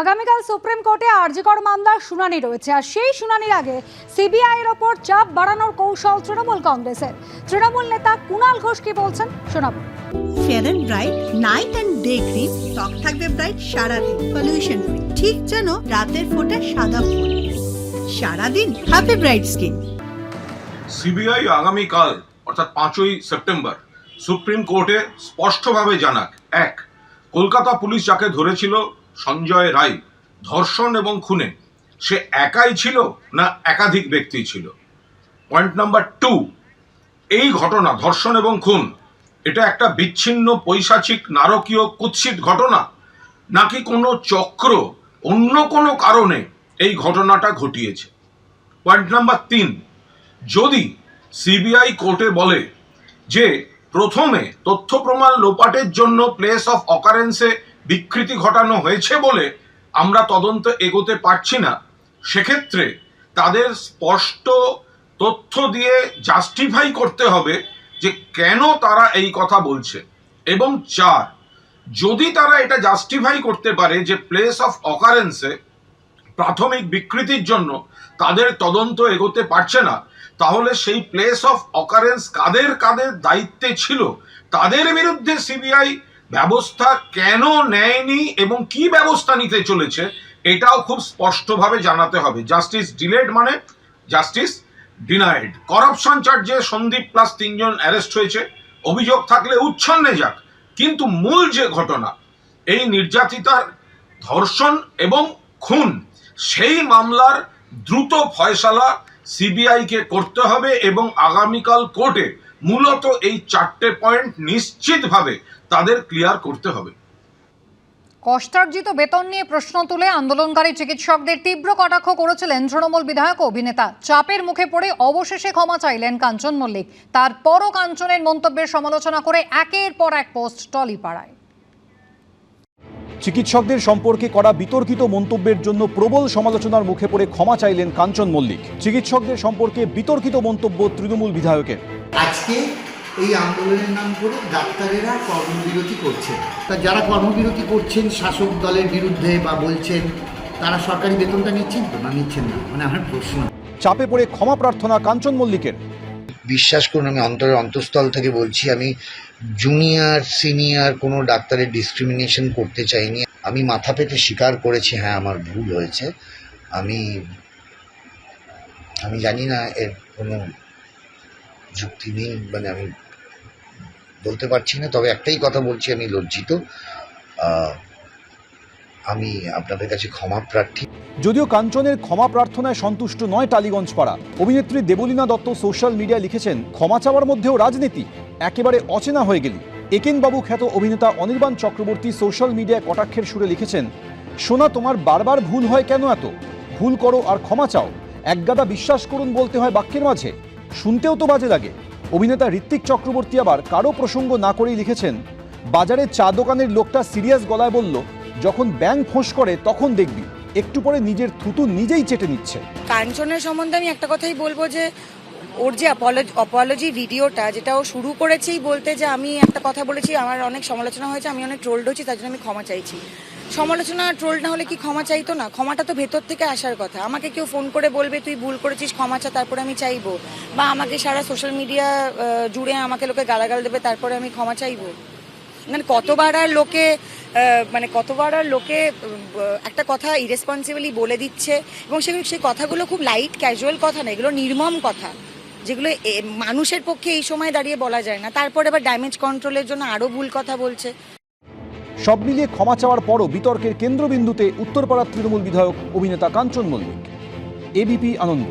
আগামীকাল সুপ্রিম কোর্টে আরজিকর মামলার শুনানি রয়েছে। আর সেই শুনানির আগে সিবিআই এর ওপর চাপ বাড়ানোর কৌশল তৃণমূল কংগ্রেসের। তৃণমূল নেতা কুণাল ঘোষ কি বলছেন শোনাবো। Fair and bright night and day cream ত্বক থাকবে ব্রাইট সারাদিন পলিউশন ফ্রি ঠিক যেন রাতের ফোটা সাদা ফুল সারাদিন হ্যাপি ব্রাইট স্কিন সিবিআই আগামীকাল অর্থাৎ পাঁচই সেপ্টেম্বর সুপ্রিম কোর্টে স্পষ্টভাবে জানাক এক কলকাতা পুলিশ যাকে ধরেছিল সঞ্জয় রায়, ধর্ষণ এবং খুনে, সে একাই ছিল না একাধিক ব্যক্তি ছিল? পয়েন্ট নাম্বার টু এই ঘটনা, ধর্ষণ এবং খুন, এটা একটা বিচ্ছিন্ন, পৈশাচিক, নারকীয়, কুৎসিত ঘটনা? নাকি কোনো চক্র অন্য কোনো কারণে এই ঘটনাটা ঘটিয়েছে? পয়েন্ট নাম্বার তিন, যদি সিবিআই কোর্টে বলে যে প্রথমে তথ্য প্রমাণ লোপাটের জন্য প্লেস অফ অকারেন্সে বিকৃতি ঘটানো হয়েছে বলে আমরা তদন্ত এগোতে পারছি না। সেক্ষেত্রে তাদের স্পষ্ট তথ্য দিয়ে জাস্টিফাই করতে হবে যে কেন তারা এই কথা বলছে। এবং চার, যদি তারা এটা জাস্টিফাই করতে পারে যে প্লেস অফ অকারেন্সে প্রাথমিক বিকৃতির জন্য তাদের তদন্ত এগোতে পারছে না, তাহলে সেই প্লেস অফ অকারেন্স কাদের কাদের দায়িত্বে ছিল? তাদের বিরুদ্ধে সিবিআই ব্যবস্থা কেন নেয়নি এবং কি ব্যবস্থা নিতে চলেছে, এটাও খুব স্পষ্টভাবে জানাতে হবে। জাস্টিস ডিলেড মানে জাস্টিস ডিনাইড। করাপশন চার্জে সন্দীপ প্লাস তিনজন অ্যারেস্ট হয়েছে, অভিযোগ থাকলে উচ্ছন্নে যাক। কিন্তু মূল যে ঘটনা, এই নির্যাতিতার ধর্ষণ এবং খুন, সেই মামলার দ্রুত ফয়সালা সিবিআইকে করতে হবে এবং আগামীকাল কোর্টে মূলত এই চারটে পয়েন্ট নিশ্চিতভাবে তাদের ক্লিয়ার করতে হবে। কষ্টার্জিত বেতন নিয়ে প্রশ্ন তুলে আন্দোলনকারী চিকিৎসকদের তীব্র কটাক্ষ করেছিলেন তৃণমূল বিধায়ক অভিনেতা। চাপের মুখে পড়ে অবশেষে ক্ষমা চাইলেন কাঞ্চন মল্লিক। তারপরও কাঞ্চনের মন্তব্যের সমালোচনা করে একের পর এক পোস্ট টলিপাড়ায়। চিকিৎসকদের সম্পর্কে করা বিতর্কিত মন্তব্যের জন্য প্রবল সমালোচনার মুখে পড়ে ক্ষমা চাইলেন কাঞ্চন মল্লিক। চিকিৎসকদের সম্পর্কে বিতর্কিত মন্তব্য তৃণমূল বিধায়কের। আজকে এই আন্দোলনের নাম করে ডাক্তারেরা কর্মবিরতি করছেন। তা যারা কর্মবিরতি করছেন শাসক দলের বিরুদ্ধে বা বলছেন তারা সরকারি বেতনটা নিচ্ছেন তো না নিচ্ছেন না? মানে আমার প্রশ্ন। চাপে পড়ে ক্ষমা প্রার্থনা কাঞ্চন মল্লিকের। বিশ্বাস করুন, আমি অন্তরের অন্তঃস্থল থেকে বলছি, আমি জুনিয়র সিনিয়র কোনো ডাক্তারের ডিসক্রিমিনেশন করতে চাইনি। আমি মাথা পেতে স্বীকার করেছি হ্যাঁ আমার ভুল হয়েছে। আমি আমি জানি না এর কোনো যুক্তি নেই মানে আমি বলতে পারছি না, তবে একটাই কথা বলছি, আমি লজ্জিত। আমি আপনাদের কাছে ক্ষমা প্রার্থী। যদিও কাঞ্চনের ক্ষমা প্রার্থনায় সন্তুষ্ট নয় টালিগঞ্জ পাড়া অভিনেত্রী দেবলীনা দত্ত সোশ্যাল মিডিয়ায় লিখেছেন, ক্ষমা চাওয়ার মধ্যেও রাজনীতি, একেবারে অচেনা হয়ে গেলি। একেনবাবু খ্যাত অভিনেতা অনির্বাণ চক্রবর্তী সোশ্যাল মিডিয়ায় কটাক্ষের সুরে লিখেছেন, সোনা, তোমার বারবার ভুল হয় কেন এত? ভুল করো আর ক্ষমা চাও। একগাদা বিশ্বাস করুন বলতে হয় বাক্যের মাঝে। শুনতেও তো বাজে লাগে। অভিনেতা ঋত্বিক চক্রবর্তী আবার কারও প্রসঙ্গ না করেই লিখেছেন, বাজারে চা দোকানের লোকটা সিরিয়াস গলায় বলল যখন ব্যাংক ফোঁস করে, তখন দেখবি, একটু পরে নিজের থুতু নিজেই চেটে নিচ্ছে। কাঞ্চনের সম্বন্ধে আমি একটা কথাই বলব যে, ওর যে অপোলজি ভিডিওটা যেটা ও শুরু করেছেই বলতে যে, আমি একটা কথা বলেছি, আমার অনেক সমালোচনা হয়েছে, আমি অনেক ট্রোল্ড হয়েছি, তার জন্য আমি ক্ষমা চাইছি। সমালোচনা ট্রোল না হলে কি ক্ষমা চাইতো না? ক্ষমাটা তো ভেতর থেকে আসার কথা। আমাকে কেউ ফোন করে বলবে, তুই ভুল করেছিস, ক্ষমা চা, তারপরে আমি চাইব। বা, আমাকে সারা সোশ্যাল মিডিয়া জুড়ে আমাকে লোকে গালাগাল দেবে, তারপরে আমি ক্ষমা চাইব। মানে কতবার আর লোকে মানে কতবার আর লোকে একটা কথা ইরেসপন্সিবলি বলে দিচ্ছে এবং সেগুলো সেই কথাগুলো খুব লাইট ক্যাজুয়াল কথা না, এগুলো নির্মম কথা। যেগুলো মানুষের পক্ষে এই সময় দাঁড়িয়ে বলা যায় না। তারপরে আবার ড্যামেজ কন্ট্রোলের জন্য আরও ভুল কথা বলছে। সব মিলিয়ে ক্ষমা চাওয়ার পরও বিতর্কের কেন্দ্রবিন্দুতে উত্তরপাড়ার তৃণমূল বিধায়ক অভিনেতা কাঞ্চন মল্লিক। এবিপি আনন্দ।